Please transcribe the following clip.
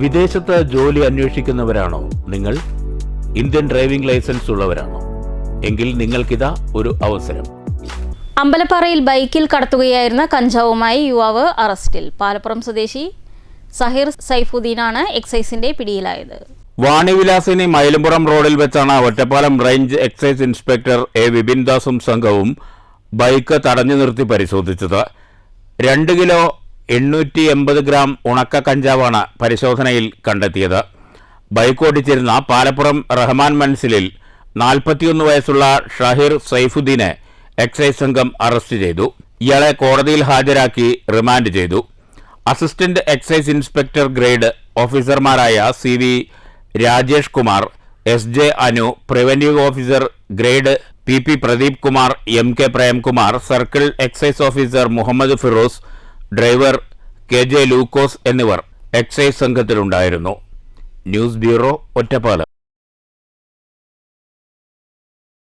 വിദേശത്ത് ജോലി അന്വേഷിക്കുന്നവരാണോ? നിങ്ങൾ ഇന്ത്യൻ ഡ്രൈവിംഗ് ലൈസൻസ് ഉള്ളവരാണോ? എങ്കിൽ നിങ്ങൾക്കിതാ ഒരു അവസരം. അമ്പലപ്പാറയിൽ ബൈക്കിൽ കടത്തുകയായിരുന്ന കഞ്ചാവുമായി യുവാവ് അറസ്റ്റിൽ. പാലപ്പുറം സ്വദേശി സഹിർ സൈഫുദ്ദീനാണ് എക്സൈസിന്റെ പിടിയിലായത്. വാണിവിലാസിനി മൈലമ്പുറം റോഡിൽ വെച്ചാണ് Ottapalam range excise inspector A Vipin ദാസും സംഘവും ബൈക്ക് തടഞ്ഞു നിർത്തി പരിശോധിച്ചത്. രണ്ട് കിലോ എണ്ണൂറ്റി എൺപത് ഗ്രാം ഉണക്ക കഞ്ചാവാണ് പരിശോധനയിൽ കണ്ടെത്തിയത്. ബൈക്ക് ഓടിച്ചിരുന്ന പാലപ്പുറം റഹ്മാൻ മൻസിലിൽ നാൽപ്പത്തിയൊന്ന് വയസ്സുള്ള ഷാഹിർ സൈഫുദ്ദീനെ എക്സൈസ് സംഘം അറസ്റ്റ് ചെയ്തു. ഇയാളെ കോടതിയിൽ ഹാജരാക്കി റിമാൻഡ് ചെയ്തു. അസിസ്റ്റന്റ് എക്സൈസ് ഇൻസ്പെക്ടർ ഗ്രേഡ് ഓഫീസർമാരായ C V Rajesh Kumar S J Anu preventive officer grade P P Pradeep Kumar M K Premkumar circle excise officer Muhammad Firoz driver K J Lukose എന്നിവർ excise സംഘത്തിലുണ്ടായിരുന്നു. News bureau Ottapalam.